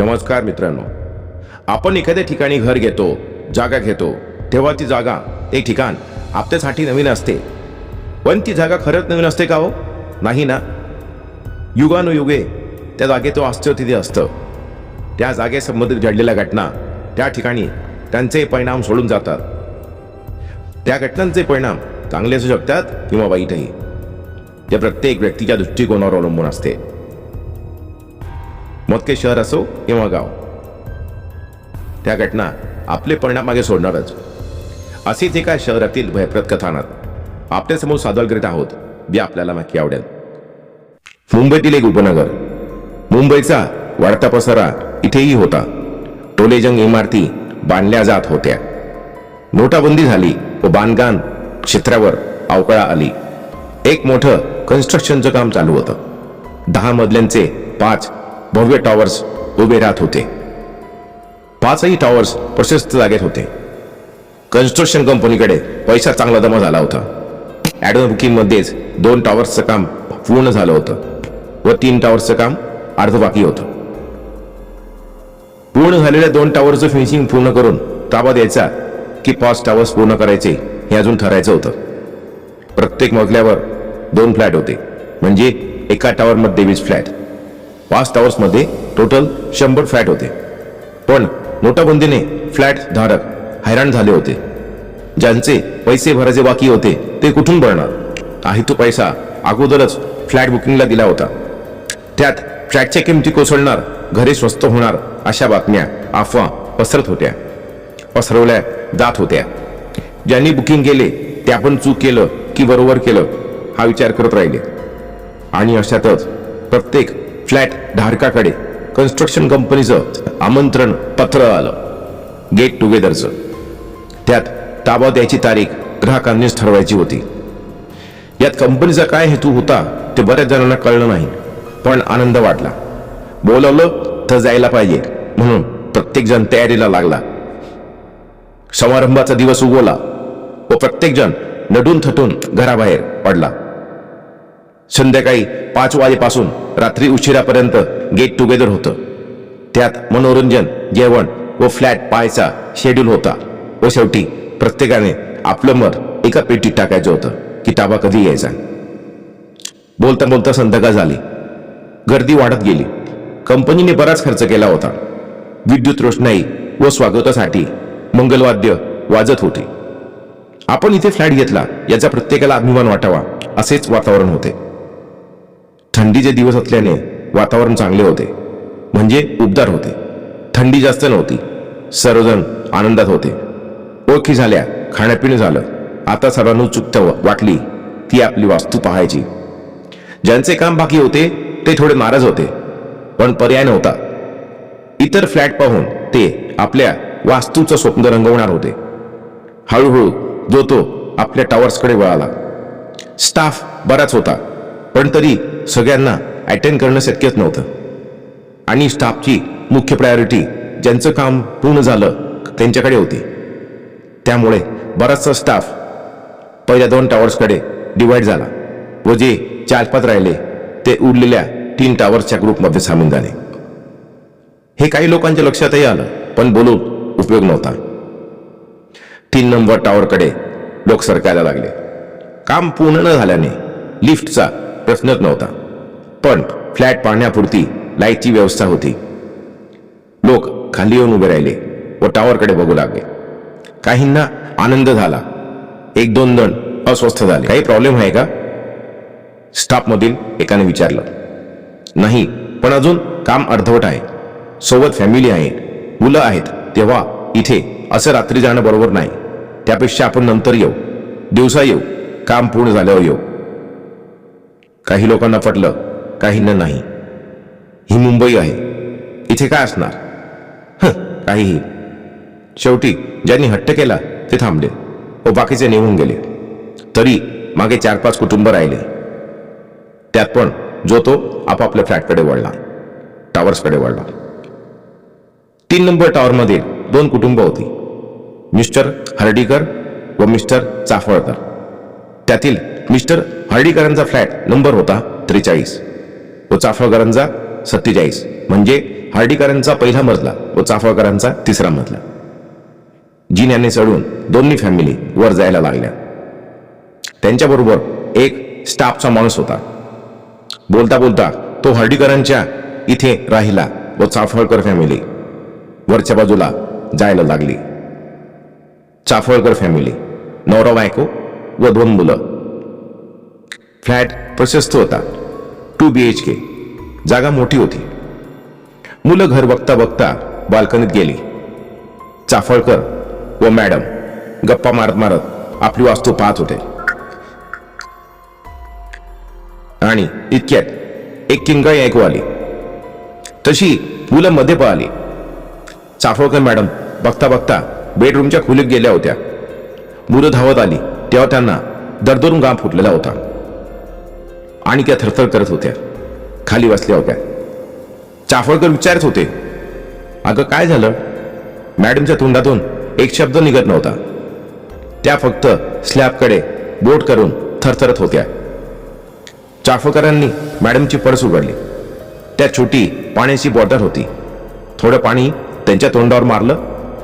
नमस्कार मित्रांनो. आपण एखाद्या ठिकाणी घर घेतो जागा घेतो तेव्हा ती जागा एक ठिकाण आपल्यासाठी नवीन असते. पण ती जागा खरंच नवीन असते का हो? नाही ना? युगानुयुगे त्या जागेत असतो तिथे असतं. त्या जागेसंबंधित घडलेल्या घटना त्या ठिकाणी त्यांचे परिणाम सोडून जातात. त्या घटनांचे परिणाम चांगले असू शकतात किंवा वाईटही. ते प्रत्येक व्यक्तीच्या दृष्टिकोनावर अवलंबून असते. मग ते शहर असो किंवा गाव त्या घटना आपले परिणाम मागे सोडणारच. असेच एका शहरातील भयप्रद कथानात आपल्यासमोर सादर करीत आहोत जे आपल्याला नक्की आवडेल. मुंबईतील एक उपनगर मुंबईचा वाढता पसारा इथेही होता. टोलेजंग इमारती बांधल्या जात होत्या. नोटाबंदी झाली व बांधकाम क्षेत्रावर अवकाळा आली. एक मोठं कन्स्ट्रक्शनचं काम चालू होतं. दहा मजल्यांचे पाच भव्य टॉवर्स उभे राहत होते. पाचही टॉवर्स प्रशस्त जागेत होते. कन्स्ट्रक्शन कंपनीकडे पैसा चांगला जमा झाला होता. ॲडव्हान्स बुकिंगमध्येच दोन टॉवर्सचं काम पूर्ण झालं होतं व तीन टॉवर्सचं काम अर्ध बाकी होतं. पूर्ण झालेल्या दोन टॉवरचं फिनिशिंग पूर्ण करून ताबा द्यायचा की पाच टॉवर्स पूर्ण करायचे हे अजून ठरायचं होतं. प्रत्येक मजल्यावर दोन फ्लॅट होते. म्हणजे एका टॉवरमध्ये वीस फ्लॅट. पाच टॉवर्समध्ये टोटल शंभर फ्लॅट होते. पण नोटाबंदीने फ्लॅट धारक हैराण झाले होते. ज्यांचे पैसे भरायचे बाकी होते ते कुठून भरणार? काही तो पैसा अगोदरच फ्लॅट बुकिंगला दिला होता. त्यात फ्लॅटच्या किमती कोसळणार घरे स्वस्त होणार अशा बातम्या अफवा पसरत होत्या. पसरवल्या जात होत्या. ज्यांनी बुकिंग केले ते आपण चूक केलं की बरोबर केलं हा विचार करत राहिले. आणि अशातच प्रत्येक फ्लॅट धारकाकडे. कन्स्ट्रक्शन कंपनीचं आमंत्रण पत्र आलं. गेट टुगेदरचं त्यात ताबा द्यायची तारीख ग्राहकांनीच ठरवायची होती. यात कंपनीचा काय हेतू होता ते बऱ्याच जणांना कळलं नाही पण आनंद वाटला. बोलवलं तर जायला पाहिजे म्हणून प्रत्येकजण तयारीला लागला. समारंभाचा दिवस उगवला व प्रत्येकजण नडून थटून घराबाहेर पडला. संध्याकाळी पाच वाजेपासून रात्री उशिरापर्यंत गेट टुगेदर होतं. त्यात मनोरंजन जेवण व फ्लॅट पाहायचा शेड्यूल होता व शेवटी प्रत्येकाने आपलं मत एका पेटीत टाकायचं होतं की ताबा कधी यायचा. बोलता बोलता संध्याकाळ झाली. गर्दी वाढत गेली. कंपनीने बराच खर्च केला होता. विद्युत रोषणाई व स्वागतासाठी मंगलवाद्य वाजत होते. आपण इथे फ्लॅट घेतला याचा प्रत्येकाला अभिमान वाटावा असेच वातावरण होते. थंडीचे दिवस असल्याने वातावरण चांगले होते. म्हणजे उबदार होते. थंडी जास्त नव्हती. सर्वजण आनंदात होते. ओळखी झाल्या खाण्यापिणं झालं. आता सर्वांना उत्सुकता वाटली ती आपली वास्तू पाहायची. ज्यांचे काम बाकी होते ते थोडे नाराज होते. पण पर्याय नव्हता. इतर फ्लॅट पाहून ते आपल्या वास्तूचं स्वप्न रंगवणार होते. हळूहळू जो तो आपल्या टॉवर्सकडे वळाला. स्टाफ बराच होता. पण तरी सगळ्यांना अटेंड करणं शक्यच नव्हतं. आणि स्टाफची मुख्य प्रायोरिटी ज्यांचं काम पूर्ण झालं त्यांच्याकडे होती. त्यामुळे बराचसा स्टाफ पहिल्या दोन टॉवर्सकडे डिवाईड झाला व जे चार पाच राहिले ते उरलेल्या तीन टॉवर्सच्या ग्रुपमध्ये सामील झाले. हे काही लोकांच्या लक्षातही आलं पण बोलून उपयोग नव्हता. तीन नंबर टॉवरकडे लोक सरकायला लागले. काम पूर्ण न झाल्याने लिफ्टचा प्रश्नच नव्हता. पण फ्लॅट पाहण्यापुरती लाईटची व्यवस्था होती. लोक खाली येऊन उभे राहिले व टॉवरकडे बघू लागले. काहींना आनंद झाला. एक दोन जण अस्वस्थ झाले. काही प्रॉब्लेम आहे का? स्टाफमधील एकाने विचारलं. नाही पण अजून काम अर्धवट आहे. सोबत फॅमिली आहे. मुलं आहेत. तेव्हा इथे असं रात्री जाणं बरोबर नाही. त्यापेक्षा आपण नंतर येऊ. दिवसा येऊ. काम पूर्ण झाल्यावर येऊ. काही लोकांना पटलं काहींना नाही. ही मुंबई आहे. इथे काय असणार? ह काहीही. शेवटी ज्यांनी हट्ट केला ते थांबले व बाकीचे निघून गेले. तरी मागे चार पाच कुटुंब राहिले. त्यात पण जो तो आपापल्या फ्लॅटकडे वळला टॉवर्सकडे वळला. तीन नंबर टॉवरमध्ये दोन कुटुंब होती. मिस्टर हर्डीकर व मिस्टर चाफळकर. त्यातील मिस्टर हर्डीकरांचा फ्लॅट नंबर होता त्रेचाळीस. व चाफळकरांचा सत्तेचाळीस. म्हणजे हर्डीकरांचा पहिला मजला व चाफळकरांचा तिसरा मजला. जिन्याने चढून दोन्ही फॅमिली वर जायला लागल्या. त्यांच्याबरोबर एक स्टाफचा माणूस होता. बोलता बोलता तो हर्डीकरांच्या इथे राहिला व चाफळकर फॅमिली वरच्या बाजूला जायला लागली. चाफळकर फॅमिली नवरा बायको व दोन मुलं. फ्लॅट प्रशस्त होता. टू बी एच के जागा मोठी होती. मुलं घर बघता बघता बाल्कनीत गेली. चाफळकर व मॅडम गप्पा मारत मारत आपली वास्तू पाहत होते. आणि इतक्यात एक किंगाळी ऐकू आली. तशी मुलं मध्ये पळाली. चाफळकर मॅडम बघता बघता बेडरूमच्या खोलीत गेल्या होत्या. मुलं धावत आली. तेव्हा त्यांना दरदरून गाम फुटलेला होता. आणि त्या थरथर करत होत्या. खाली बसल्या होत्या. चाफळकर विचारत होते अगं काय झालं? मॅडमच्या तोंडातून एक शब्द निघत नव्हता. त्या फक्त स्लॅबकडे बोट करून थरथरत होत्या. चाफळकरांनी मॅडमची पर्स उघडली. त्या छोटी पाण्याची बॉटल होती. थोडं पाणी त्यांच्या तोंडावर मारलं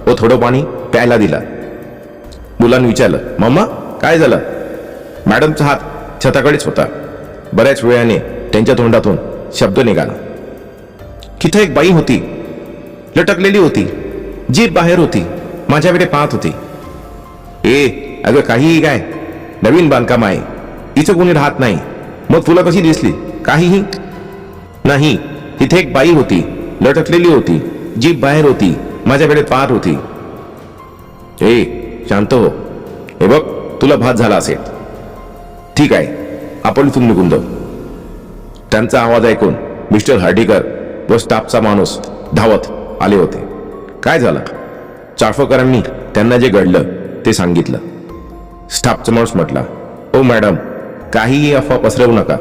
व थोडं पाणी प्यायला दिलं. मुलांनी विचारलं मम्मा काय झालं? मॅडमचा हात छताकडेच होता. बऱ्याच वेळाने त्यांच्या तोंडातून शब्द निघाला. तिथं एक बाई होती. लटकलेली होती. जीप बाहेर होती. माझ्याकडे पाहत होती. ए अगं काहीही काय. नवीन बांधकाम आहे. इथं कोणी राहत नाही. मग तुला कशी दिसली? काहीही? नाही. तिथे एक बाई होती. लटकलेली होती. जीप बाहेर होती. माझ्याकडे पाहत होती. ए शांत हो. हे बघ तुला भात झाला असेल. ठीक आहे. आपण इथून निघून जाऊ. त्यांचा आवाज ऐकून मिस्टर हर्डीकर व स्टाफचा माणूस धावत आले होते. काय झालं? चाफकरांनी त्यांना जे घडलं ते सांगितलं. स्टाफचा माणूस म्हटला ओ मॅडम काहीही अफवा पसरवू नका.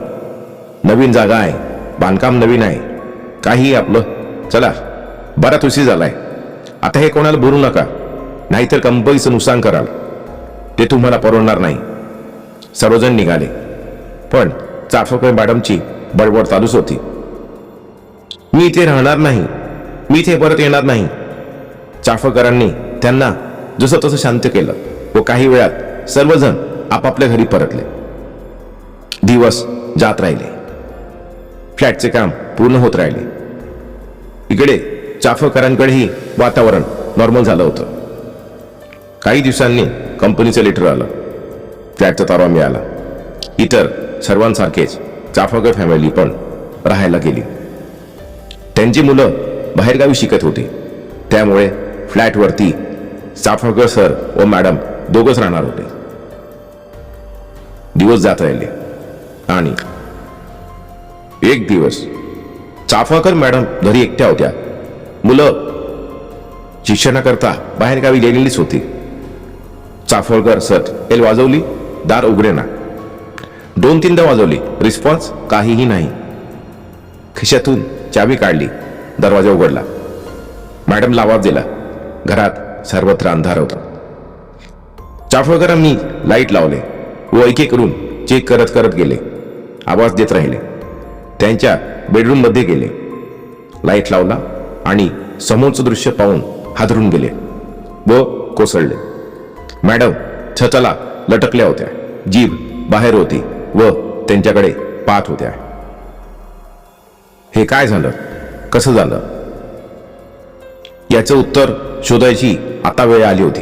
नवीन जागा आहे बांधकाम नवीन आहे. काहीही आपलं चला बराच उशीर झालाय. आता हे कोणाला बोलू नका नाहीतर कंपनीचं नुकसान कराल. ते तुम्हाला परवडणार नाही. सर्वजण निघाले. पण चाफकर मॅडमची बडबड चालूच होती. मी इथे राहणार नाही. मी इथे परत येणार नाही. चाफकरांनी त्यांना जसं तसं शांत केलं व काही वेळात सर्वजण आपापल्या घरी परतले. दिवस जात राहिले. फ्लॅटचे काम पूर्ण होत राहिले. इकडे चाफकरांकडेही वातावरण नॉर्मल झालं होतं. काही दिवसांनी कंपनीचं लेटर आलं. फ्लॅटचा तारवा मिळाला. इतर सर्वांसारखेच चाफकर फॅमिली पण राहायला गेली. त्यांची मुलं बाहेरगावी शिकत होती. त्यामुळे फ्लॅटवरती चाफकर सर व मॅडम दोघंच राहणार होते. दिवस जात राहिले. आणि एक दिवस चाफाकर मॅडम घरी एकट्या होत्या. मुलं शिक्षणाकरता बाहेरगावी गेलेलीच होती. चाफळकर सर एल वाजवली दार उघडे ना दोन तीनदा वाजवली. रिस्पॉन्स काहीही नाही. खिशातून चावी काढली. दरवाजा उघडला. मॅडमला आवाज दिला. घरात सर्वत्र अंधार होता. चाफळकरांनी लाइट लावले. व एक करून चेक करत करत गेले. आवाज देत राहिले. त्यांच्या बेडरूममध्ये गेले. लाइट लावला आणि समोरचं दृश्य पाहून हादरून गेले व कोसळले. मॅडम छताला लटकल्या होत्या. जीभ बाहेर होती. व त्यांच्याकडे पाहत होत्या. हे काय झालं? कसं झालं? याचं उत्तर शोधायची आता वेळ आली होती.